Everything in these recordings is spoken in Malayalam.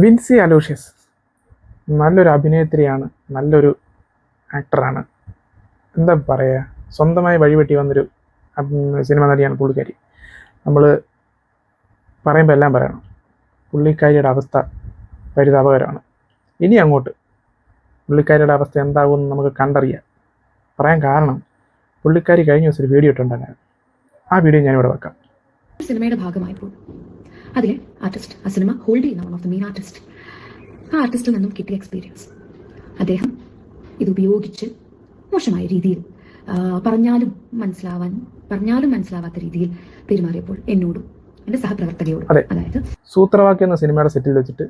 വിൻസി അലോഷ്യസ് നല്ലൊരു അഭിനേത്രിയാണ് നല്ലൊരു ആക്ടറാണ് എന്താ പറയുക സ്വന്തമായി വഴിവെട്ടി വന്നൊരു സിനിമ നടിയാണ് പുള്ളിക്കാരി. നമ്മൾ പറയുമ്പോൾ എല്ലാം പറയണം. പുള്ളിക്കാരിയുടെ അവസ്ഥ പരിതാപകരമാണ്. ഇനി അങ്ങോട്ട് പുള്ളിക്കാരിയുടെ അവസ്ഥ എന്താകുമെന്ന് നമുക്ക് കണ്ടറിയാം പറയാൻ കാരണം പുള്ളിക്കാരി കഴിഞ്ഞ ദിവസം ഒരു വീഡിയോ ഇട്ടുണ്ടായിരുന്നു ആ വീഡിയോ ഞാനിവിടെ വെക്കാം. സിനിമയുടെ ഭാഗമായപ്പോൾ അതിലെ ആർട്ടിസ്റ്റ് ആ സിനിമ ഹോൾഡ് ചെയ്യുന്ന one of the main artist ആ ആർട്ടിസ്റ്റിൽ നിന്നും കിട്ടിയ എക്സ്പീരിയൻസ് അദ്ദേഹം ഇത് ഉപയോഗിച്ച് മോശമായ രീതിയിൽ പറഞ്ഞാലും മനസ്സിലാവാൻ പറഞ്ഞാലും മനസ്സിലാവാത്ത രീതിയിൽ പെരുമാറിയപ്പോൾ എന്നോടും എന്റെ സഹപ്രവർത്തകയോടും അതായത് സൂത്രവാക്യം എന്ന സിനിമയുടെ സെറ്റിൽ വെച്ചിട്ട്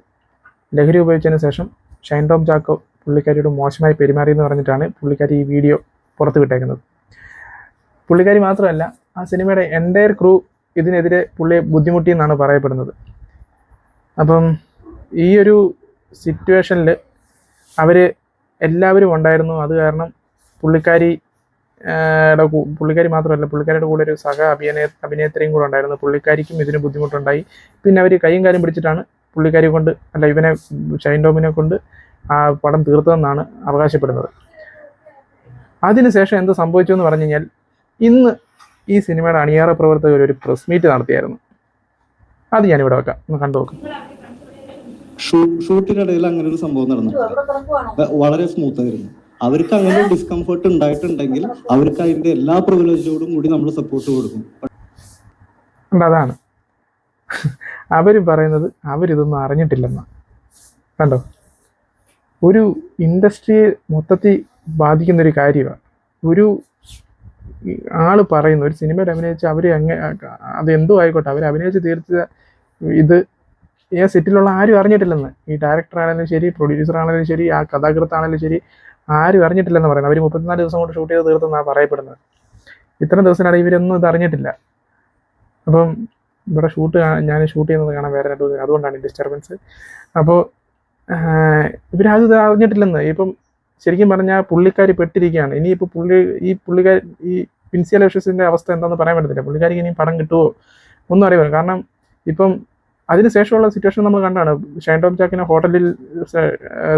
ലഹരി ഉപയോഗിച്ചതിന് ശേഷം ഷൈൻ ടോം ചാക്കോ പുള്ളിക്കാരിയോട് മോശമായി പെരുമാറി എന്ന് പറഞ്ഞിട്ടാണ് പുള്ളിക്കാരി ഈ വീഡിയോ പുറത്തുവിട്ടേക്കുന്നത്. പുള്ളിക്കാരി മാത്രമല്ല ആ സിനിമയുടെ എന്റയർ ക്രൂ ഇതിനെതിരെ പുള്ളിയെ ബുദ്ധിമുട്ടി എന്നാണ് പറയപ്പെടുന്നത്. അപ്പം ഈ ഒരു സിറ്റുവേഷനിൽ അവർ എല്ലാവരും ഉണ്ടായിരുന്നു. അത് കാരണം പുള്ളിക്കാരി പുള്ളിക്കാരി മാത്രമല്ല പുള്ളിക്കാരിയുടെ കൂടെ ഒരു സഹ അഭിനയ അഭിനേത്രിയും കൂടെ ഉണ്ടായിരുന്നു. പുള്ളിക്കാരിക്കും ഇതിന് ബുദ്ധിമുട്ടുണ്ടായി. പിന്നെ അവർ കൈയും കാര്യം പിടിച്ചിട്ടാണ് പുള്ളിക്കാരി കൊണ്ട് അല്ല ഇവനെ ഷൈൻ ടോമിനെ കൊണ്ട് ആ പടം തീർത്തതെന്നാണ് അവകാശപ്പെടുന്നത്. അതിനുശേഷം എന്ത് സംഭവിച്ചു എന്ന് പറഞ്ഞു കഴിഞ്ഞാൽ ഇന്ന് ഈ സിനിമയുടെ അണിയാറ പ്രവർത്തകർ ഒരു പ്രസ് മീറ്റ് നടത്തിയായിരുന്നു. അത് ഞാനിവിടെ വെക്കാം. ഒന്ന് കണ്ടു നോക്കാം. ഷൂട്ടിനിടയിൽ അങ്ങനെ ഒരു സംഭവം നടന്നു. വളരെ സ്മൂത്ത് ആയിരുന്നു. അവർക്ക് അങ്ങനെ ഒരു ഡിസ്കംഫർട്ട് ഉണ്ടായിട്ടുണ്ടെങ്കിൽ അവർക്ക് അതിന്റെ എല്ലാ പ്രിവിലേജോടും കൂടി നമ്മൾ സപ്പോർട്ട് കൊടുക്കും. അതാണ്. അവർ പറയുന്നത് അവരിതൊന്നും അറിഞ്ഞിട്ടില്ലെന്നാണ് കണ്ടോ? ഒരു ഇൻഡസ്ട്രിയെ മൊത്തത്തിൽ ബാധിക്കുന്ന ഒരു കാര്യമാണ് ഒരു ആൾ പറയുന്ന ഒരു സിനിമയിൽ അഭിനയിച്ച് അവർ അങ്ങ അത് എന്തോ ആയിക്കോട്ടെ അവർ അഭിനയിച്ച് തീർച്ച ഇത് ഈ സെറ്റിലുള്ള ആരും അറിഞ്ഞിട്ടില്ലെന്ന്. ഈ ഡയറക്ടർ ആണെങ്കിലും ശരി പ്രൊഡ്യൂസർ ആണെങ്കിലും ശരി ആ കഥാകൃത്താണെങ്കിലും ശരി ആരും അറിഞ്ഞിട്ടില്ലെന്ന് പറയുന്നത് അവർ മുപ്പത്തിനാല് ദിവസം കൊണ്ട് ഷൂട്ട് ചെയ്ത് തീർത്തെന്നാണ് പറയപ്പെടുന്നത്. ഇത്രയും ദിവസത്തിനാണ് ഇവരൊന്നും ഇത് അറിഞ്ഞിട്ടില്ല. അപ്പം ഇവിടെ ഷൂട്ട് ഞാൻ ഷൂട്ട് ചെയ്യുന്നത് കാണാൻ വേറെ രണ്ട് അതുകൊണ്ടാണ് ഡിസ്റ്റർബൻസ് അപ്പോൾ ഇവരത് അറിഞ്ഞിട്ടില്ലെന്ന്. ഇപ്പം ശരിക്കും പറഞ്ഞാൽ പുള്ളിക്കാരി പെട്ടിരിക്കുകയാണ്. ഇനിയിപ്പോൾ പുള്ളി ഈ പുള്ളിക്കാരി ഈ പിൻസിയ ലക്ഷ്യസിന്റെ അവസ്ഥ എന്താണെന്ന് പറയാൻ പറ്റത്തില്ല. പുള്ളിക്കാരിക്ക് ഇനി പടം കിട്ടുമോ ഒന്നും അറിയില്ല. കാരണം ഇപ്പം അതിന് ശേഷമുള്ള സിറ്റുവേഷൻ നമ്മൾ കണ്ടാണ്. ഷൈൻ ടോം ചാക്കിനെ ഹോട്ടലിൽ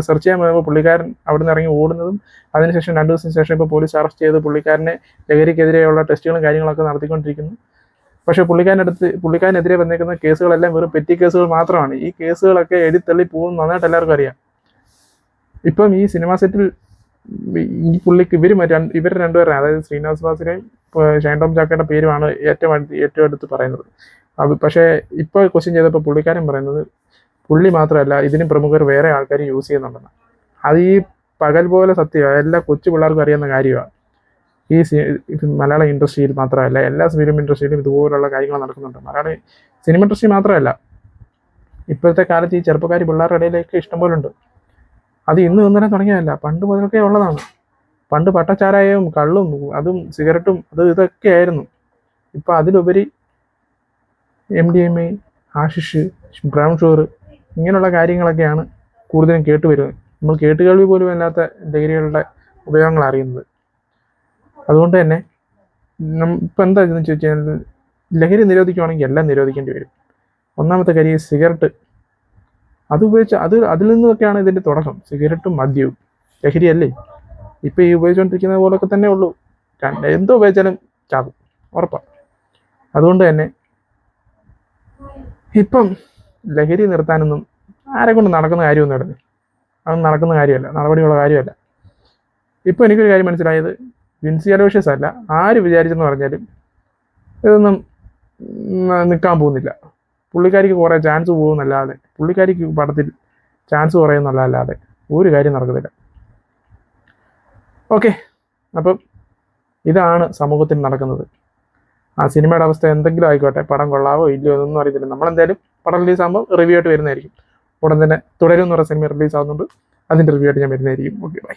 സെർച്ച് ചെയ്യാൻ പോയപ്പോൾ പുള്ളിക്കാരൻ അവിടെ നിന്ന് ഇറങ്ങി ഓടുന്നതും അതിനുശേഷം രണ്ട് ദിവസത്തിന് ശേഷം ഇപ്പോൾ പോലീസ് അറസ്റ്റ് ചെയ്ത് പുള്ളിക്കാരനെ ലഹരിക്കെതിരെയുള്ള ടെസ്റ്റുകളും കാര്യങ്ങളൊക്കെ നടത്തിക്കൊണ്ടിരിക്കുന്നു. പക്ഷേ പുള്ളിക്കാരനടുത്ത് പുള്ളിക്കാരനെതിരെ വന്നേക്കുന്ന കേസുകളെല്ലാം വെറും പെറ്റി കേസുകൾ മാത്രമാണ്. ഈ കേസുകളൊക്കെ എഴുത്തള്ളി പോകും നന്നായിട്ട് എല്ലാവർക്കും അറിയാം. ഇപ്പം ഈ സിനിമ സെറ്റിൽ ഈ പുള്ളിക്ക് ഇവർ ഇവർ രണ്ടുപേരും അതായത് ശ്രീനിവാസ് ബാസിനെയും ഷൈൻ ടോം ചാക്കയുടെ പേരുമാണ് ഏറ്റവും ഏറ്റവും അടുത്ത് പറയുന്നത്. അത് പക്ഷേ ഇപ്പോൾ ക്വസ്റ്റ്യൻ ചെയ്തപ്പോൾ പുള്ളിക്കാരൻ പറയുന്നത് പുള്ളി മാത്രമല്ല ഇതിന് പ്രമുഖർ വേറെ ആൾക്കാർ യൂസ് ചെയ്യുന്നുണ്ടെന്ന്. അത് ഈ പകൽ പോലെ സത്യമാണ് എല്ലാ കൊച്ചു പിള്ളേർക്കും അറിയുന്ന കാര്യമാണ്. ഈ മലയാള ഇൻഡസ്ട്രിയിൽ മാത്രമല്ല എല്ലാ ഫിലിം ഇൻഡസ്ട്രിയിലും ഇതുപോലുള്ള കാര്യങ്ങൾ നടക്കുന്നുണ്ട്. മലയാള സിനിമ ഇൻഡസ്ട്രി മാത്രമല്ല ഇപ്പോഴത്തെ കാലത്ത് ഈ ചെറുപ്പക്കാർ പിള്ളേരുടെ ഇടയിലേക്ക് ഇഷ്ടംപോലെ ഉണ്ട്. അത് ഇന്ന് ഇന്നലെ തുടങ്ങിയതല്ല. പണ്ട് മുതൽക്കേ ഉള്ളതാണ്. പണ്ട് പട്ടച്ചാരായവും കള്ളും അതും സിഗരറ്റും അത് ഇതൊക്കെ ആയിരുന്നു. ഇപ്പം അതിലുപരി എം ഡി എം എ ആഷിഷ് ബ്രൗൺ ഷുഗർ ഇങ്ങനെയുള്ള കാര്യങ്ങളൊക്കെയാണ് കൂടുതലും കേട്ട് വരുന്നത്. നമ്മൾ കേട്ടുകേൾവി പോലും അല്ലാത്ത ലഹരികളുടെ ഉപയോഗങ്ങൾ അറിയുന്നത്. അതുകൊണ്ട് തന്നെ ഇപ്പം എന്താ ചോദിച്ചു കഴിഞ്ഞാൽ ലഹരി നിരോധിക്കുകയാണെങ്കിൽ എല്ലാം നിരോധിക്കേണ്ടി വരും. ഒന്നാമത്തെ കാര്യം സിഗരറ്റ് അത് ഉപയോഗിച്ച് അത് അതിൽ നിന്നൊക്കെയാണ് ഇതിന്റെ തുടക്കം. സിഗരറ്റും മദ്യവും. ലഹരിയല്ലേ? ഇപ്പം ഈ ഉപയോഗിച്ചുകൊണ്ടിരിക്കുന്ന പോലൊക്കെ തന്നെ ഉള്ളൂ. എന്തോ ഉപയോഗിച്ചാലും ചാകും ഉറപ്പാണ് അതുകൊണ്ട് തന്നെ ഇപ്പം ലഹരി നിർത്താനൊന്നും ആരെ കൊണ്ട് നടക്കുന്ന കാര്യമൊന്നും നടന്നു അതൊന്നും നടക്കുന്ന കാര്യമല്ല. നടപടിയുള്ള കാര്യമല്ല. ഇപ്പം എനിക്കൊരു കാര്യം മനസ്സിലായത്. വിൻസി അലോഷ്യസ് അല്ല. ആര് വിചാരിച്ചെന്ന് പറഞ്ഞാലും ഇതൊന്നും നിൽക്കാൻ പോകുന്നില്ല. പുള്ളിക്കാരിക്ക് കുറേ ചാൻസ് പോകുന്നല്ലാതെ പുള്ളിക്കാരിക്ക് പടത്തിൽ ചാൻസ് കുറയുന്നല്ലാതെ ഒരു കാര്യം നടക്കത്തില്ല. ഓക്കെ അപ്പം ഇതാണ് സമൂഹത്തിൽ നടക്കുന്നത്. ആ സിനിമയുടെ അവസ്ഥ എന്തെങ്കിലും ആയിക്കോട്ടെ പടം കൊള്ളാവോ ഇല്ലയോ എന്നൊന്നും അറിയത്തില്ല. നമ്മളെന്തായാലും പടം റിലീസ് ആകുമ്പോൾ റിവ്യൂ ആയിട്ട് വരുന്നതായിരിക്കും. ഉടൻ തന്നെ തുടരും എന്ന് പറയുന്ന സിനിമ റിലീസ് ആകുന്നുണ്ട് അതിന്റെ റിവ്യൂ ആയിട്ട് ഞാൻ വരുന്നതായിരിക്കും. Okay bye